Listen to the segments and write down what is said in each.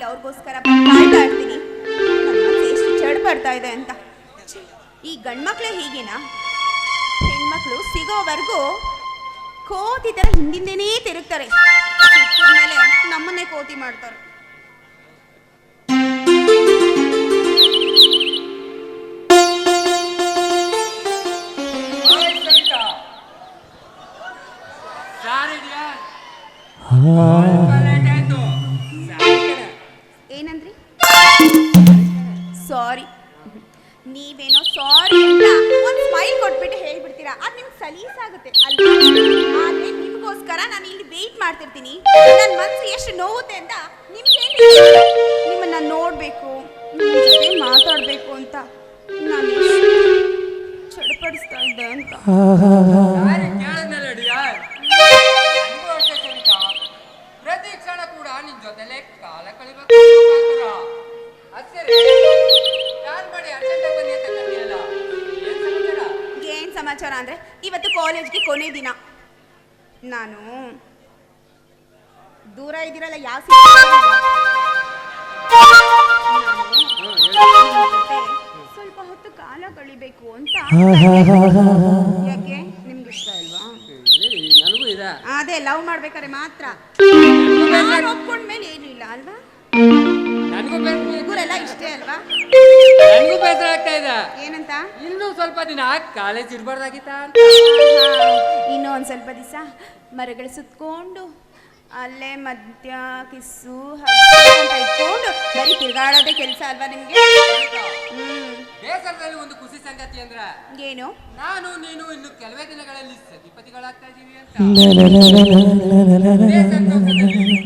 ಇಲ್ಲಿ ಅವ್ರಿಗೋಸ್ಕರ ಕಾಯ್ತಾ ಇರ್ತೀನಿ. ಎಷ್ಟು ಚಡ್ ಬರ್ತಾ ಇದೆ ಅಂತ. ಈ ಗಂಡ್ಮಕ್ಳೇ ಹೀಗೇನಾ? ಹೆಣ್ಮಕ್ಳು ಸಿಗೋವರೆಗೂ ಕೋತಿ ತರ ಹಿಂದಿಂದೇನೇ ತಿರುಗ್ತಾರೆ. ನಮ್ಮನ್ನೇ ಕೋತಿ ಮಾಡ್ತಾರೆ. ನೀವೇನೋ ಸಾರಿ ಅಂತ ಒಂದು ಸ್ಮೈಲ್ ಕೊಟ್ಬಿಟ್ಟು ಹೇಳ್ಬಿಡ್ತೀರಾ? ಅದು ನಿಮ್ಗೆ ಸಲೀಸಾಗುತ್ತೆ ಅಲ್ವಾ? ಆದ್ರೆ ನಿಮಗೋಸ್ಕರ ನಾನು ಇಲ್ಲಿ ವೆಯ್ಟ್ ಮಾಡ್ತಿರ್ತೀನಿ. ನನ್ನ ಮನಸ್ಸು ಎಷ್ಟು ನೋವುತ್ತೆ ಅಂತ ನಿಮ್ಗೆ ನಿಮ್ಮನ್ನ ನೋಡಬೇಕು ನಿಮ್ಮ ಜೊತೆ ಮಾತಾಡಬೇಕು ಅಂತ ನಾನು ಚಡಪಡಿಸ್ತಾ ಇದ್ದೆ ಅಂತ. ಪ್ರತಿ ಕ್ಷಣ ಕೂಡ ನಿನ್ ಜೊತೆಲೆ ಕಾಲ ಕಳಿಬೇಕು ಸಮಾಚಾರ ಅಂದರೆ ಇವತ್ತು ಕಾಲೇಜ್ಗೆ ಕೊನೆ ದಿನ. ನಾನು ದೂರ ಇದ್ದೀರಲ್ಲ ಯಾವ ಸ್ವಲ್ಪ ಹೊತ್ತು ಕಾಲ ಕಳಿಬೇಕು ಅಂತ ಯಾಕೆ? ನಿಮ್ಗೆ ಇಷ್ಟ ಅಲ್ವಾ? ನನಗೂ ಇದೆ. ಅದೇ ಲವ್ ಮಾಡ್ಬೇಕಾದ್ರೆ ಮಾತ್ರ. ಒಪ್ಕೊಂಡ್ಮೇಲೆ ಏನು ಇಲ್ಲ ಅಲ್ವಾ? ನನಗೂ ಬೇಸರ ಇಷ್ಟೇ ಅಲ್ವಾ? ನನಗೂ ಬೇಸರ ಆಗ್ತಾ ಇದೆ. ಏನಂತ ಇನ್ನೂ ಸ್ವಲ್ಪ ದಿನ ಕಾಲೇಜ್ ಇರ್ಬಾರ್ದಾಗಿತ್ತಾ ಅಂತ ಇನ್ನೂ ಒಂದು ಸ್ವಲ್ಪ ದಿವಸ ಮರಗಳು ಸುತ್ಕೊಂಡು ಅಲ್ಲೇ ಮಧ್ಯ ಕಿಸ್ಸು ಹಗ್ಗ ಅಂತ ಇಟ್ಕೊಂಡು ಬರೀ ತಿರ್ಗಾಡೋದೇ ಕೆಲಸ ಅಲ್ವಾ ನಿಮ್ಗೆ ಹ್ಮ್ ಬೇಸರದಲ್ಲಿ ಒಂದು ಖುಷಿ ಸಂಗತಿ ಅಂದ್ರೆ ಏನು ನಾನು ನೀನು ಇನ್ನು ಕೆಲವೇ ದಿನಗಳಲ್ಲಿ ಸತಿಪತಿಗಳಾಗ್ತಾ ಇದೀವಿ ಅಂತ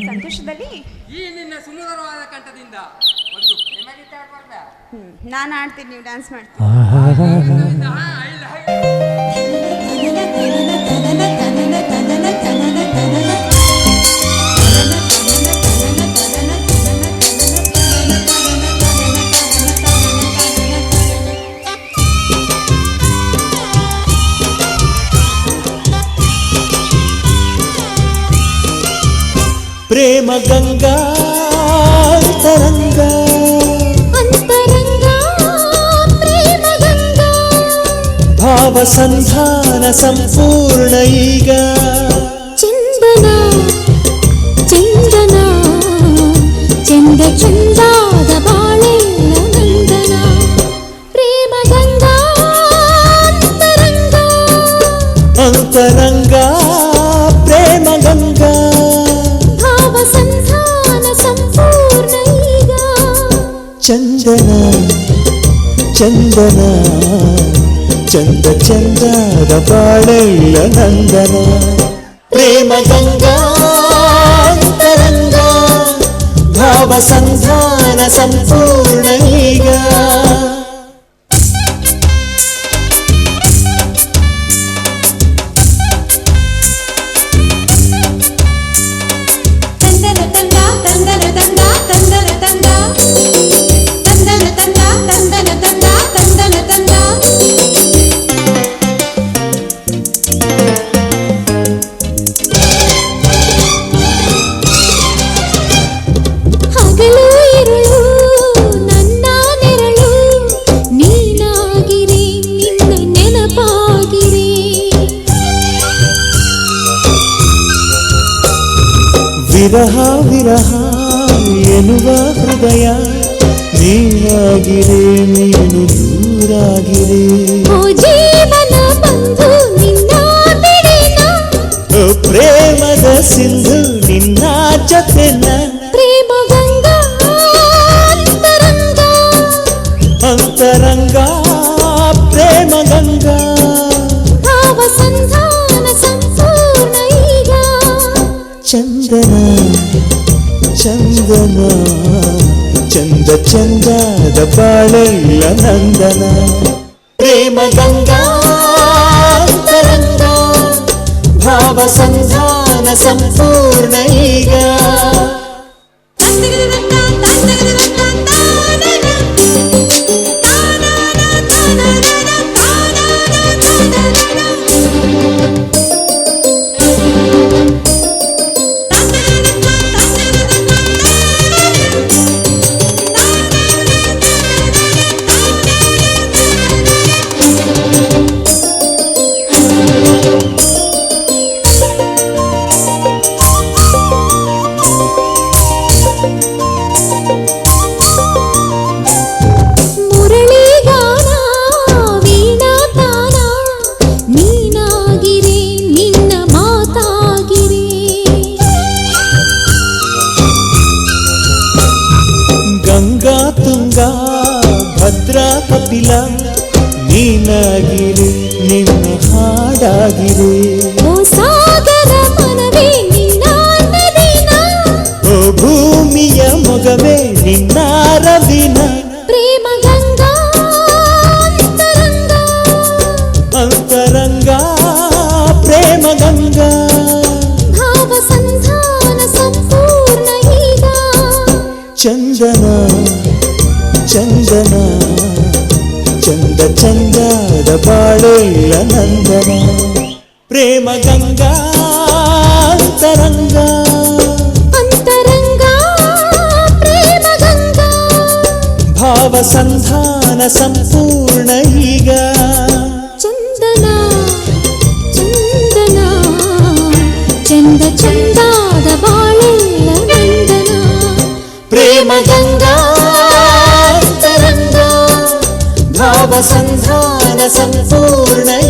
ಸಂತೋಷದಲ್ಲಿ ಈ ನಿನ್ನ ಸುಮಧುರವಾದ ಕಂಠದಿಂದ ಒಂದು ಪ್ರೇಮ ಗೀತೆ ಹಾಡ್ಬಾರ್ದಾ? ಹ್ಮ್ ನಾನು ಆಡ್ತೀನಿ ನೀವು ಡ್ಯಾನ್ಸ್ ಮಾಡ್ತೀನಿ ಸವಿತಾ, I love ಭಾವ ಸಂಧಾನ ಸಂಪೂರ್ಣ ಈಗ ಚಂದನ ಚಂದನ ಚಂದ ಚಂದಾದ ಬಾಳೆಲ್ಲ ನಂದನ ಪ್ರೇಮ ಗಂಗಾ ಅಂತರಂಗ ಅಂತರಂಗ ಪ್ರೇಮ ಗಂಗಾ ಭಾವ ಸಂಧಾನ ಸಂಪೂರ್ಣ ಈಗ ಚಂದನ ಚಂದನ ಚಂದ ಚಂದದ ಬಾಳೆಲ್ಲ ನಂದನ ಪ್ರೇಮ ಗಂಗಾ ಅಂತರಂಗ ಭಾವ ಸಂಧಾನ ಸಂಪೂರ್ಣ ಈಗ ವಿರಹ ವಿರಹ ಎನ್ನುವ ಹೃದಯ ನೀನಾಗಿರೆ ನೀನು ದೂರಾಗಿರೆ ಓ ಜೀವನ ಬಂಧು ನಿನ್ನ ಬಿಡಿನ ಓ ಪ್ರೇಮದ ಸಿಂಧು ನಿನ್ನ ಜೊತೆ ನನ್ನ ಪ್ರೇಮ ಗಂಗಾ ಅಂತರಂಗ ಅಂತರಂಗ ಪ್ರೇಮ ಗಂಗಾ ಚಂದನ ಚಂದನ ಚಂದ ಚಂದದ ಬಾಳೆಲ್ಲ ನಂದನ ಪ್ರೇಮ ಗಂಗಾ ಅಂತರಂಗ ಭಾವ ಸಂಧಾನ ಸಂಪೂರ್ಣ ಈಗ ಮನವಿಲಿ ನಿನ್ನ ಹಾಡಾಗಿದೆ ಓ ಸಾಗರ ಮನವೇ ನಿನ್ನ ನದಿನ ಓ ಭೂಮಿಯ ಮೊಗವೇ ನಿನ್ನ ರವಿನ ಪ್ರೇಮ ಗಂಗಾ ಅಂತರಂಗ ಅಂತರಂಗ ಪ್ರೇಮ ಗಂಗಾ ಭಾವ ಸಂಧಾನ ಸಂಪೂರ್ಣ ಈಗ ಚಂದನ ಚಂದನ ಚಂದ ಚಂದದ ಬಾಳೆಲ್ಲ ನಂದನ ಪ್ರೇಮ ಗಂಗಾ ಅಂತರಂಗ ಅಂತರಂಗ ಪ್ರೇಮ ಗಂಗಾ ಭಾವ ಸಂಧಾನ ಸಂಪೂರ್ಣ ಈಗ ಚಂದನ ಚಂದನ ಚಂದ ಚಂದಾದ ಬಾಳೆಲ್ಲ ನಂದನ ಪ್ರೇಮ ಗಂಗಾ संसार संपूर्ण